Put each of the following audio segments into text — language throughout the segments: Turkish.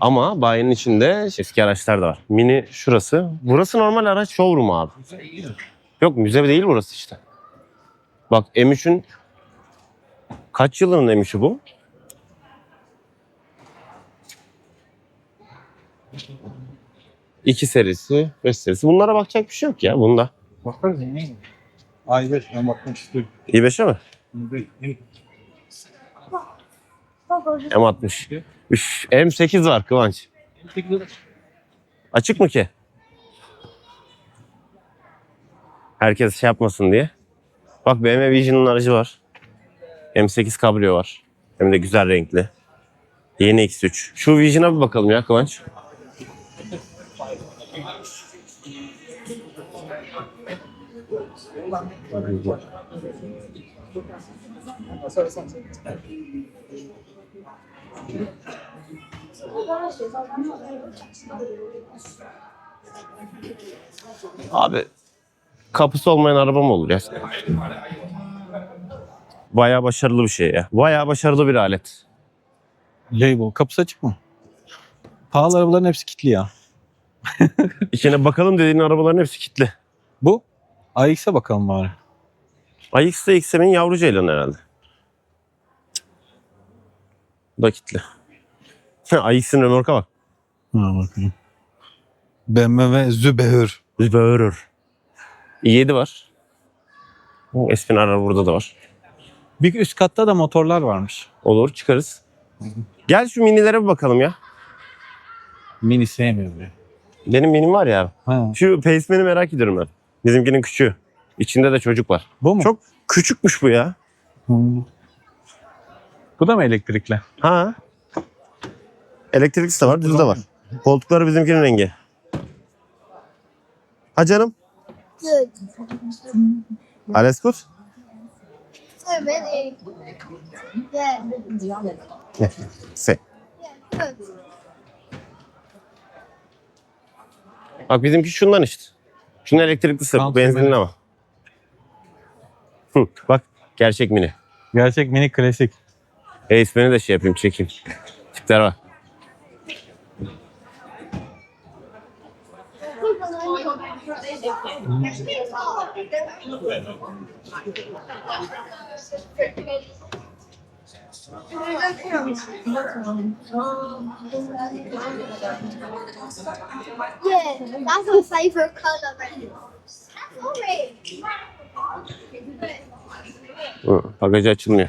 Ama bayinin içinde eski araçlar da var. Mini şurası. Burası normal araç showroom abi. Yok müze değil burası işte. Bak M3'ün kaç yılının M3'ü bu? İki serisi, beş serisi. Bunlara bakacak bir şey yok ya bunda. Bakarız ne? Ay ben ben bakmak istiyorum. i5'e mi? Değil. M60. Üf, M8 var Kıvanç. Açık mı ki? Herkes şey yapmasın diye. Bak BMW Vision'ın aracı var. M8 kabrio var. Hem de güzel renkli. Yeni X3. Şu Vision'a bir bakalım ya Kıvanç. Abi kapısı olmayan araba mı olur ya? Bayağı başarılı bir şey ya. Bayağı başarılı bir alet. Label. Kapısı açık mı? Pahalı arabaların hepsi kilitli ya. İçine bakalım dediğin arabaların hepsi kilitli. Bu? AX'e bakalım bari. iX de XM'in yavru ceylanı herhalde. Bu da kilitli. iX'in römorka bak. Ha bakayım. BMW Zübehür. Zübörür. i7 var. Espinarlar burada da var. Bir üst katta da motorlar varmış. Olur çıkarız. Gel şu minilere bir bakalım ya. Mini sevmiyorum ya. Benim minim var ya. Ha. Şu Paceman'i merak ediyorum ben. Bizimkinin küçüğü. İçinde de çocuk var. Bu mu? Çok küçükmüş bu ya. Hmm. Bu da mı elektrikli? Ha. Elektriklisi de var, düz de var. Koltukları bizimkinin rengi. Ha canım. Good. Alles gut? Yeah. Se. Yeah. Good. Bak bizimki şundan işte. Şunun elektriklisi, Tamam, benzinli söyle. ama. Hı, bak gerçek mini. Gerçek mini klasik. Reis beni de şey yapayım, çekeyim. Tipler var. Yeah, that's my favorite color. Orange. Hı, bagajı açılmıyor.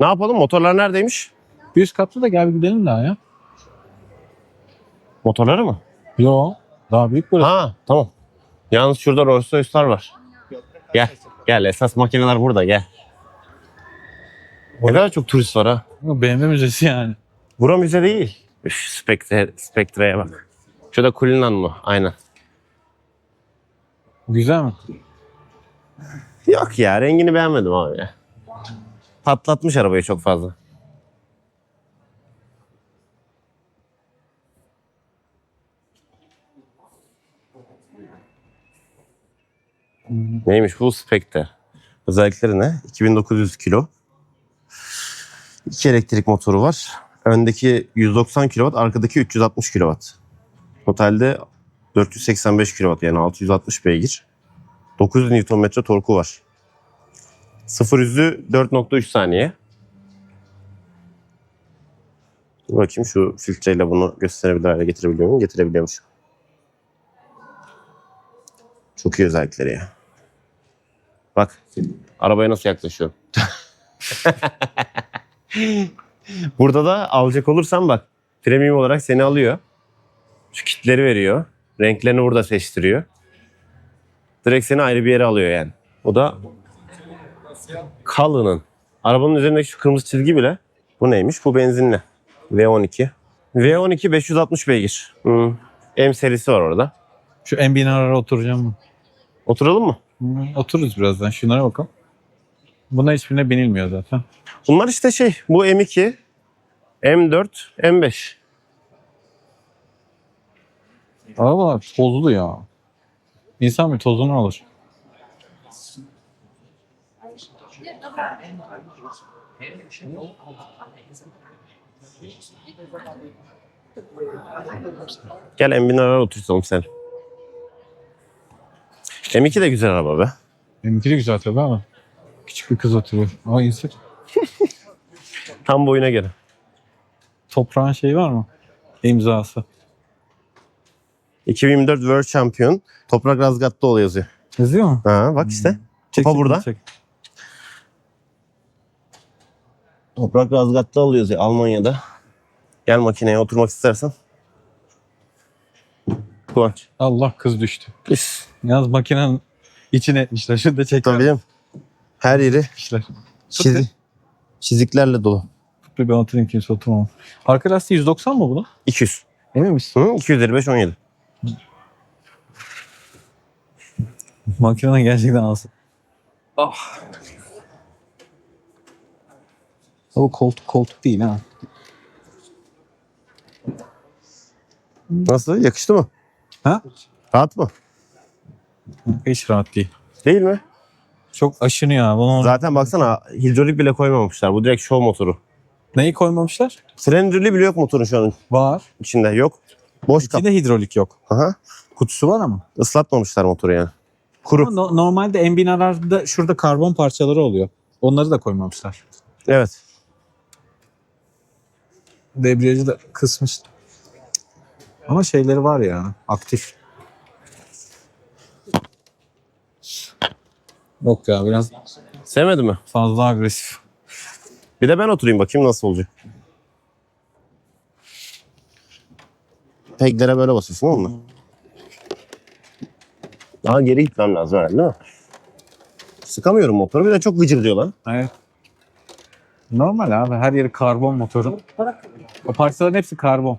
Ne yapalım? Motorlar neredeymiş? Bir üst katta da gel bir gidelim daha ya. Motorları mı? Yo. Daha büyük burası. Ha tamam. Yalnız şurada Rolls Royce'lar var. Gel. Gel esas makineler burada gel. Ne kadar çok turist var ha. BMW müzesi yani. Bura müze değil. Üf, Spectre, Spectre'ye bak. Şurada Kullinan mı? Aynen. Güzel mi? Yok ya rengini beğenmedim abi ya. Patlatmış arabayı çok fazla. Neymiş bu Spectre? Özellikleri ne? 2900 kilo. İki elektrik motoru var. Öndeki 190 kW, arkadaki 360 kW. Totalde 485 kW yani 660 beygir. 900 Nm torku var. 0 yüzü 4.3 saniye. Dur bakayım şu filtreyle bunu gösterebilir hale getirebiliyor muyum? Getirebiliyormuş. Çok iyi özellikleri ya. Bak arabaya nasıl yaklaşıyorum. Burada da alacak olursan bak premium olarak seni alıyor. Şu kitleri veriyor. Renklerini burada seçtiriyor. Direkt seni ayrı bir yere alıyor yani. O da Cullinan. Arabanın üzerindeki şu kırmızı çizgi bile. Bu neymiş? Bu benzinli. V12. V12 560 beygir. Hmm. M serisi var orada. Şu en binara oturacağım mı? Oturalım mı? Hı, Otururuz birazdan. Şunlara bakalım. Buna hiçbirine binilmiyor zaten. Bunlar işte şey. Bu M2, M4, M5. Arabalar tozlu ya. İnsan bir tozunu alır. Gel M1000 araba oturtalım sen. M2 de güzel araba be. Benimki de güzel tabii ama. Küçük bir kız oturuyor. Aa insan. Tam boyuna göre. Toprağın şeyi var mı? İmzası. 2024 World Champion. Toprak Razgatlıoğlu yazıyor. Yazıyor mu? Ha, bak işte. Çek, Kupa çek, burada. çek. Toprak Razgatlıoğlu yazıyor Almanya'da. Gel makineye oturmak istersen. Kıvanç. Allah kız düştü. Üf. Yalnız makinenin içine etmişler. Şurada çekmişler. Tabii canım. Her yeri çizi, çiziklerle dolu. Bir ben oturayım kimse oturmam. Arka lastiği 190 mı bunu? 200. Emin misin? Hı, 255 17. Makinenin gerçekten alsın. Ah. Bu koltuk koltuk değil ha. Nasıl? Yakıştı mı? Ha? Rahat mı? Hiç rahat değil. Değil mi? Çok aşınıyor ha. Bunu Zaten baksana hidrolik bile koymamışlar. Bu direkt show motoru. Neyi koymamışlar? Frenürlü bile yok motorun şu an Var. içinde. Yok. Boş kap. İçinde hidrolik yok. Aha. Kutusu var ama. Islatmamışlar motoru yani. Kuru. Ama no- normalde en binalarda şurada karbon parçaları oluyor. Onları da koymamışlar. Evet. Debriyajı da kısmış. Ama şeyleri var ya aktif. Yok ya biraz Sevmedi mi? fazla agresif. Bir de ben oturayım bakayım nasıl olacak. Peglere böyle basıyorsun mi? Daha geri gitmem lazım herhalde değil mi? Sıkamıyorum motoru. Bir de çok gıcır diyor lan. Evet. Normal abi her yeri karbon motorun. O parçaların hepsi karbon.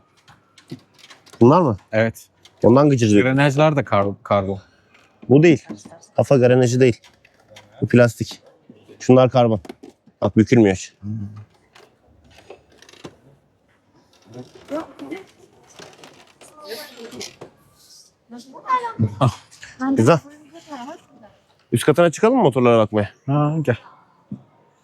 Bunlar mı? Evet. Ondan gıcır diyor. Grenajlar da kar- karbon. Bu değil. Kafa granajı değil. Bu plastik. Şunlar karbon. Bak bükülmüyor hiç. Güzel. Üst katına çıkalım mı motorlara bakmaya? Ha, gel.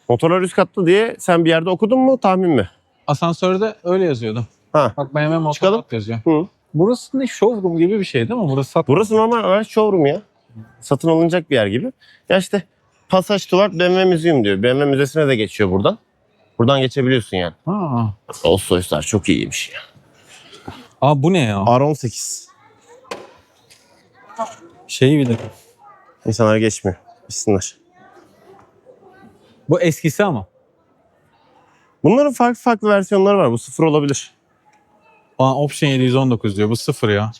Motorlar üst katta diye sen bir yerde okudun mu tahmin mi? Asansörde öyle yazıyordu. Ha. Bak BMW Motor Çıkalım. Yazıyor. Hı. Burası ne showroom gibi bir şey değil mi? Burası sat. Burası normal araç showroom ya. Satın alınacak bir yer gibi. Ya işte Passage World BMW Museum diyor. BMW Müzesi'ne de geçiyor buradan. Buradan geçebiliyorsun yani. Ha. Rolls Royce'lar çok iyiymiş ya. Aa bu ne ya? R18. Şeyi bir de. İnsanlar geçmiyor. Gitsinler. Bu eskisi ama. Bunların farklı farklı versiyonları var. Bu sıfır olabilir. Aa, Option 719 diyor. Bu sıfır ya.